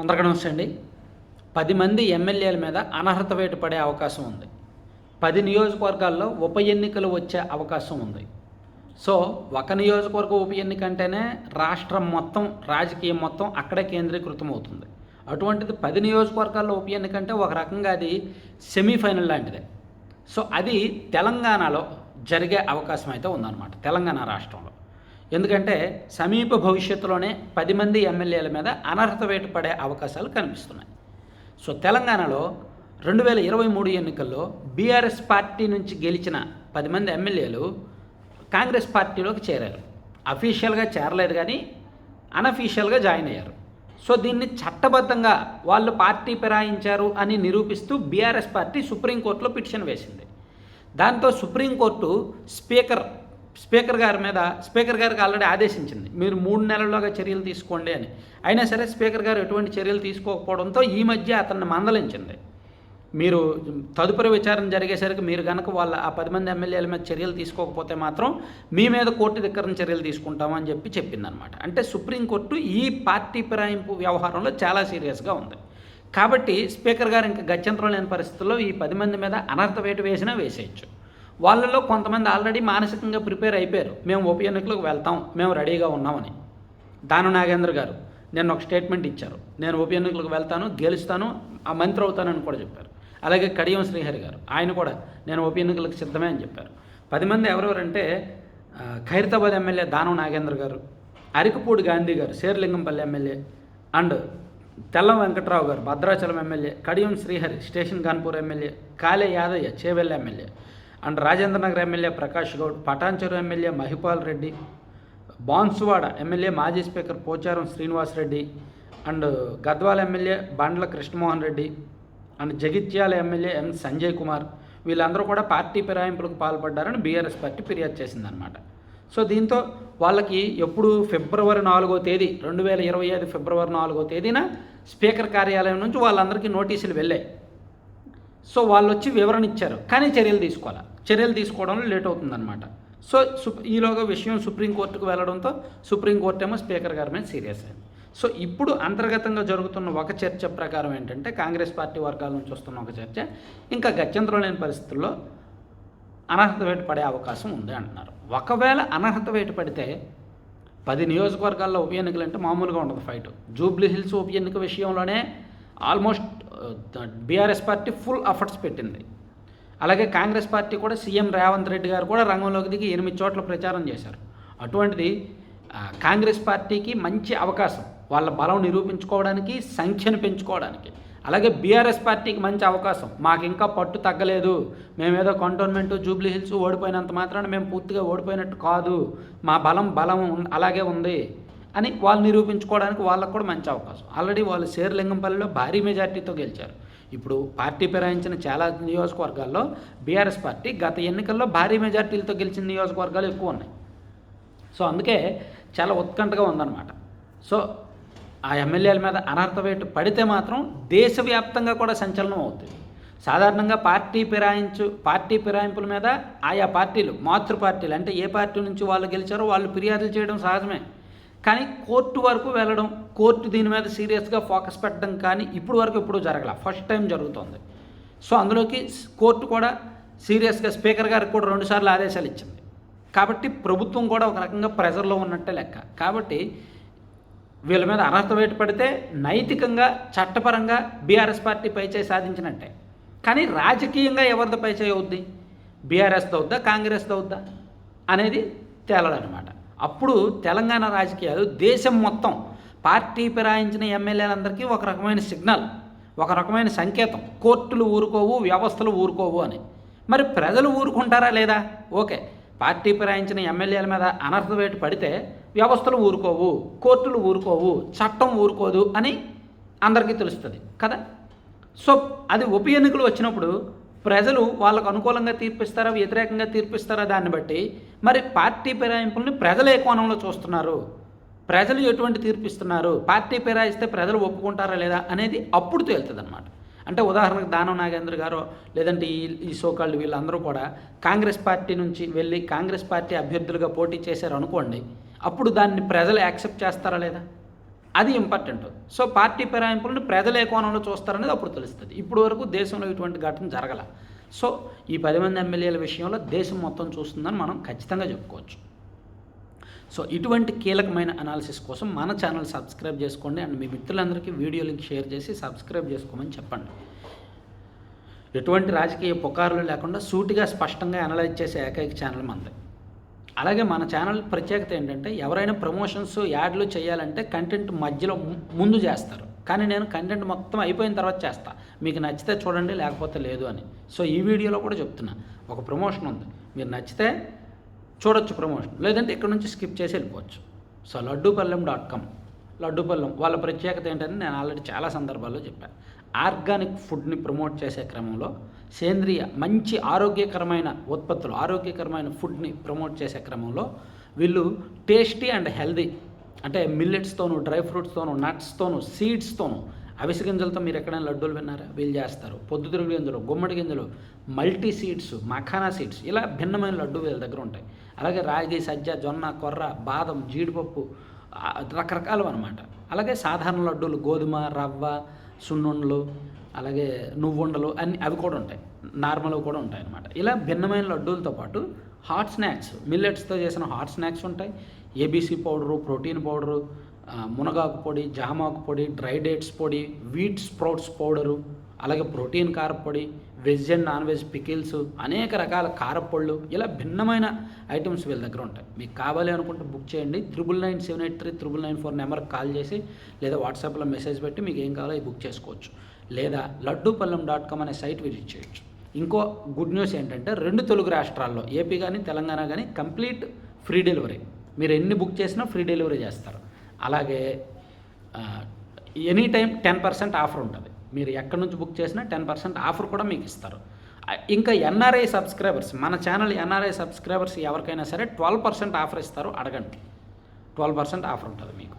అందరికీ నమస్తే అండి. పది మంది ఎమ్మెల్యేల మీద అనర్హత వేటు పడే అవకాశం ఉంది. పది నియోజకవర్గాల్లో ఉప ఎన్నికలు వచ్చే అవకాశం ఉంది. సో ఒక నియోజకవర్గ ఉప ఎన్నిక అంటేనే రాష్ట్రం మొత్తం రాజకీయం మొత్తం అక్కడే కేంద్రీకృతం అవుతుంది అటువంటిది పది నియోజకవర్గాల్లో ఉప ఎన్నిక అంటే ఒక రకంగా అది సెమీఫైనల్ లాంటిదే. సో అది తెలంగాణలో జరిగే అవకాశం అయితే ఉందన్నమాట. తెలంగాణ రాష్ట్రంలో. ఎందుకంటే సమీప భవిష్యత్తులోనే పది మంది ఎమ్మెల్యేల మీద అనర్హత వేటు పడే అవకాశాలు కనిపిస్తున్నాయి. సో తెలంగాణలో రెండు వేల ఇరవై మూడు ఎన్నికల్లో బీఆర్ఎస్ పార్టీ నుంచి గెలిచిన పది మంది ఎమ్మెల్యేలు కాంగ్రెస్ పార్టీలోకి చేరారు. అఫీషియల్గా చేరలేదు కానీ అనఫీషియల్గా జాయిన్ అయ్యారు. సో దీన్ని చట్టబద్ధంగా వాళ్ళు పార్టీ ఫిరాయించారు అని నిరూపిస్తూ బీఆర్ఎస్ పార్టీ సుప్రీంకోర్టులో పిటిషన్ వేసింది. దాంతో సుప్రీంకోర్టు స్పీకర్ స్పీకర్ గారి మీద స్పీకర్ గారికి ఆల్రెడీ ఆదేశించింది. మీరు మూడు నెలల్లోగా చర్యలు తీసుకోండి అని. అయినా సరే స్పీకర్ గారు ఎటువంటి చర్యలు తీసుకోకపోవడంతో ఈ మధ్య అతన్ని మందలించింది. మీరు తదుపరి విచారణ జరిగేసరికి మీరు కనుక వాళ్ళ ఆ పది మంది ఎమ్మెల్యేల మీద చర్యలు తీసుకోకపోతే మాత్రం మీ మీద కోర్టు ధిక్కరణ చర్యలు తీసుకుంటామని చెప్పి చెప్పిందనమాట అంటే సుప్రీంకోర్టు ఈ పార్టీ పిరాయింపు వ్యవహారంలో చాలా సీరియస్గా ఉంది. కాబట్టి స్పీకర్ గారు ఇంకా గత్యంతరం లేని పరిస్థితుల్లో ఈ పది మంది మీద అనర్థ వేటు వేసినా వేసేయచ్చు. వాళ్ళలో కొంతమంది ఆల్రెడీ మానసికంగా ప్రిపేర్ అయిపోయారు. మేము ఉప ఎన్నికలకు వెళ్తాం మేము రెడీగా ఉన్నామని. దాను నాగేంద్ర గారు నేను ఒక స్టేట్మెంట్ ఇచ్చారు. నేను ఉప ఎన్నికలకు వెళ్తాను గెలుస్తాను ఆ మంత్రి అవుతానని కూడా చెప్పారు. అలాగే కడియం శ్రీహరి గారు ఆయన కూడా నేను ఉప ఎన్నికలకు సిద్ధమే అని చెప్పారు. పది మంది ఎవరెవరంటే ఖైరతాబాద్ ఎమ్మెల్యే దానం నాగేంద్ర గారు అరికపూడి గాంధీ గారు శేర్లింగంపల్లి ఎమ్మెల్యే అండ్ తెల్లం వెంకట్రావు గారు Bhadrachalam MLA Kadiyam Srihari station Ghanpur MLA Kale Yadaiah Chevella MLA and Rajendranagar MLA Prakash Goud Patancheru MLA Mahipal Reddy Banswada MLA మాజీ speaker Pocharam Srinivas Reddy and Gadwal MLA Bandla Krishnamohan Reddy and Jagtial MLA M Sanjay Kumar వీళ్ళందరూ కూడా party ఫిరాయింపులకు పాల్పడ్డారని BRS party ఫిర్యాదు చేసిందనమాట so దీంతో వాళ్ళకి ఎప్పుడు ఫిబ్రవరి నాలుగో తేదీ రెండు వేల ఇరవై ఐదు ఫిబ్రవరి నాలుగో తేదీన స్పీకర్ కార్యాలయం నుంచి వాళ్ళందరికీ నోటీసులు వెళ్ళాయి. సో వాళ్ళు వచ్చి వివరణ ఇచ్చారు. కానీ చర్యలు తీసుకోవాలి? చర్యలు తీసుకోవడంలో లేట్ అవుతుందన్నమాట. సో సు ఈలోగా విషయం సుప్రీంకోర్టుకు వెళ్ళడంతో సుప్రీంకోర్టు ఏమో స్పీకర్ గారి మీద సీరియస్ అయింది. సో ఇప్పుడు అంతర్గతంగా జరుగుతున్న ఒక చర్చ ప్రకారం ఏంటంటే కాంగ్రెస్ పార్టీ వర్గాల నుంచి వస్తున్న ఒక చర్చ ఇంకా గత్యంతరం లేని పరిస్థితుల్లో అనర్హత వేటు పడే అవకాశం ఉంది అంటున్నారు. ఒకవేళ అనర్హత వేటు పడితే పది నియోజకవర్గాల్లో ఉప ఎన్నికలు అంటే మామూలుగా ఉండదు ఫైట్. జూబ్లీ హిల్స్ ఉప ఎన్నిక విషయంలోనే almost BRS party full efforts పెట్టింది. అలాగే కాంగ్రెస్ పార్టీ కూడా సీఎం రేవంత్ రెడ్డి గారు కూడా రంగంలోకి దిగి ఎనిమిది చోట్ల ప్రచారం చేశారు. అటువంటిది కాంగ్రెస్ పార్టీకి మంచి అవకాశం. వాళ్ళ బలం నిరూపించుకోవడానికి సంఖ్యను పెంచుకోవడానికి. అలాగే బీఆర్ఎస్ పార్టీకి మంచి అవకాశం. మాకు ఇంకా పట్టు తగ్గలేదు. మేమేదో కంటోన్మెంట్ జూబ్లీ హిల్స్ ఓడిపోయినంత మాత్రాన మేము పూర్తిగా ఓడిపోయినట్టు కాదు. మా బలం బలం అలాగే ఉంది. అని వాళ్ళు నిరూపించుకోవడానికి వాళ్ళకు కూడా మంచి అవకాశం. ఆల్రెడీ వాళ్ళు శేర్లింగంపల్లిలో భారీ మెజార్టీతో గెలిచారు. ఇప్పుడు పార్టీ ఫిరాయించిన చాలా నియోజకవర్గాల్లో బీఆర్ఎస్ పార్టీ గత ఎన్నికల్లో భారీ మెజార్టీలతో గెలిచిన నియోజకవర్గాలు ఎక్కువ ఉన్నాయి. సో అందుకే చాలా ఉత్కంఠగా ఉందన్నమాట. సో ఆ ఎమ్మెల్యేల మీద అనర్థవేటు పడితే మాత్రం దేశవ్యాప్తంగా కూడా సంచలనం అవుతుంది. సాధారణంగా పార్టీ ఫిరాయించు పార్టీ ఫిరాయింపుల మీద ఆయా పార్టీలు మాతృ పార్టీలు అంటే ఏ పార్టీ నుంచి వాళ్ళు గెలిచారో వాళ్ళు ఫిర్యాదులు చేయడం సహజమే. కానీ కోర్టు వరకు వెళ్ళడం కోర్టు దీని మీద సీరియస్గా ఫోకస్ పెట్టడం కానీ ఇప్పుడు వరకు ఎప్పుడూ జరగల. ఫస్ట్ టైం జరుగుతుంది. సో అందులోకి కోర్టు కూడా సీరియస్గా స్పీకర్ గారికి కూడా రెండుసార్లు ఆదేశాలు ఇచ్చింది. కాబట్టి ప్రభుత్వం కూడా ఒక రకంగా ప్రెజర్లో ఉన్నట్టే లెక్క. కాబట్టి వీళ్ళ మీద అర్హత వేటు పడితే నైతికంగా చట్టపరంగా బీఆర్ఎస్ పార్టీ పైచేయి సాధించినట్టే. కానీ రాజకీయంగా ఎవరిది పైచేయి అవుద్ది? బీఆర్ఎస్ అవుద్దా? కాంగ్రెస్ అవుద్దా? అనేది తేలడనమాట అప్పుడు తెలంగాణ రాజకీయాలు దేశం మొత్తం పార్టీ ఫిరాయించిన ఎమ్మెల్యేలందరికీ ఒక రకమైన సిగ్నల్ ఒక రకమైన సంకేతం. కోర్టులు ఊరుకోవు వ్యవస్థలు ఊరుకోవు అని. మరి ప్రజలు ఊరుకుంటారా లేదా? ఓకే. పార్టీ ఫిరాయించిన ఎమ్మెల్యేల మీద అనర్థ వేటు పడితే వ్యవస్థలు ఊరుకోవు కోర్టులు ఊరుకోవు చట్టం ఊరుకోదు అని అందరికీ తెలుస్తుంది కదా? సో అది ఉప ఎన్నికలు వచ్చినప్పుడు ప్రజలు వాళ్ళకు అనుకూలంగా తీర్పిస్తారా వ్యతిరేకంగా తీర్పిస్తారా దాన్ని బట్టి మరి పార్టీ ఫిరాయింపుల్ని ప్రజలు ఏ కోణంలో చూస్తున్నారు. ప్రజలు ఎటువంటి తీర్పిస్తున్నారు? పార్టీ ఫిరాయిస్తే ప్రజలు ఒప్పుకుంటారా లేదా అనేది అప్పుడు తేలుతుంది అనమాట అంటే ఉదాహరణకు దానం నాగేంద్ర గారు లేదంటే ఈ ఈ సోకాళ్ళు వీళ్ళందరూ కూడా కాంగ్రెస్ పార్టీ నుంచి వెళ్ళి కాంగ్రెస్ పార్టీ అభ్యర్థులుగా పోటీ చేశారు అనుకోండి అప్పుడు దాన్ని ప్రజలు యాక్సెప్ట్ చేస్తారా లేదా? అది ఇంపార్టెంట్ సో పార్టీ ఫిరాయింపులను ప్రజలు ఏ కోణంలో చూస్తారనేది అప్పుడు తెలుస్తుంది ఇప్పుడు వరకు దేశంలో ఇటువంటి ఘటన జరగల సో ఈ పది మంది ఎమ్మెల్యేల విషయంలో దేశం మొత్తం చూస్తుందని మనం ఖచ్చితంగా చెప్పుకోవచ్చు. సో ఇటువంటి కీలకమైన అనాలిసిస్ కోసం మన ఛానల్ సబ్స్క్రైబ్ చేసుకోండి అండ్ మీ మిత్రులందరికీ వీడియో లింక్ షేర్ చేసి సబ్స్క్రైబ్ చేసుకోమని చెప్పండి. ఎటువంటి రాజకీయ పుకారులు లేకుండా సూటిగా స్పష్టంగా అనలైజ్ చేసే ఏకైక ఛానల్ మనది అలాగే మన ఛానల్ ప్రత్యేకత ఏంటంటే ఎవరైనా ప్రమోషన్స్ యాడ్లు చేయాలంటే కంటెంట్ మధ్యలో ముందు చేస్తారు. కానీ నేను కంటెంట్ మొత్తం అయిపోయిన తర్వాత చేస్తా. మీకు నచ్చితే చూడండి లేకపోతే లేదు అని. సో ఈ వీడియోలో కూడా చెప్తున్నా. ఒక ప్రమోషన్ ఉంది. మీరు నచ్చితే చూడొచ్చు ప్రమోషన్ లేదంటే ఇక్కడ నుంచి స్కిప్ చేసి వెళ్ళిపోవచ్చు. So Laddupallem dot com Laddupallem. వాళ్ళ ప్రత్యేకత ఏంటని నేను ఆల్రెడీ చాలా సందర్భాల్లో చెప్పాను ఆర్గానిక్ ఫుడ్ని ప్రమోట్ చేసే క్రమంలో సేంద్రియ మంచి ఆరోగ్యకరమైన ఉత్పత్తులు ఆరోగ్యకరమైన ఫుడ్ని ప్రమోట్ చేసే క్రమంలో వీళ్ళు టేస్టీ అండ్ హెల్దీ అంటే మిల్లెట్స్తోను డ్రై ఫ్రూట్స్తోను నట్స్తోను సీడ్స్తోను అవిసె గింజలతో మీరు ఎక్కడైనా లడ్డూలు విన్నారా? వీళ్ళు చేస్తారు. పొద్దుతిరుగుడు గింజలు గుమ్మడి గింజలు మల్టీ సీడ్స్ మఖానా సీడ్స్ ఇలా భిన్నమైన లడ్డు వీళ్ళ దగ్గర ఉంటాయి. అలాగే రాగి సజ్జ జొన్న కొర్ర బాదం జీడిపప్పు రకరకాలు అనమాట అలాగే సాధారణ లడ్డూలు గోధుమ రవ్వ సున్నుండలు అలాగే నువ్వుండలు అన్ని అవి కూడా ఉంటాయి. నార్మల్ కూడా ఉంటాయి అన్నమాట. ఇలా భిన్నమైన లడ్డూలతో పాటు హాట్ స్నాక్స్ మిల్లెట్స్తో చేసిన హాట్ స్నాక్స్ ఉంటాయి. ఏబీసీ పౌడరు ప్రోటీన్ పౌడరు మునగాకు పొడి జామాకు పొడి డ్రై డేట్స్ పొడి వీట్ స్ప్రౌట్స్ పౌడరు అలాగే ప్రోటీన్ కారపొడి veg and non veg pickles అనేక రకాల కారపళ్ళు ఇలా భిన్నమైన ఐటమ్స్ వీళ్ళ దగ్గర ఉంటాయి. మీకు కావాలి అనుకుంటే బుక్ చేయండి. Triple nine seven eight three triple nine four నెంబర్కి కాల్ చేసి లేదా వాట్సాప్లో మెసేజ్ పెట్టి మీకు ఏం కావాలో బుక్ చేసుకోవచ్చు. లేదా లడ్డూపల్లం డాట్ కామ్ అనే సైట్ విజిట్ చేయొచ్చు. ఇంకో గుడ్ న్యూస్ ఏంటంటే రెండు తెలుగు రాష్ట్రాల్లో ఏపీ కానీ తెలంగాణ కానీ కంప్లీట్ ఫ్రీ డెలివరీ. మీరు ఎన్ని బుక్ చేసినా ఫ్రీ డెలివరీ చేస్తారు. అలాగే any time ten percent offer ఉంటుంది. మీరు ఎక్కడి నుంచి బుక్ చేసినా టెన్ పర్సెంట్ ఆఫర్ కూడా మీకు ఇస్తారు. ఇంకా ఎన్ఆర్ఐ సబ్స్క్రైబర్స్ మన ఛానల్ ఎన్ఆర్ఐ సబ్స్క్రైబర్స్ ఎవరికైనా సరే ట్వెల్వ్ పర్సెంట్ ఆఫర్ ఇస్తారు అడగండి. ట్వెల్వ్ పర్సెంట్ ఆఫర్ ఉంటుంది మీకు.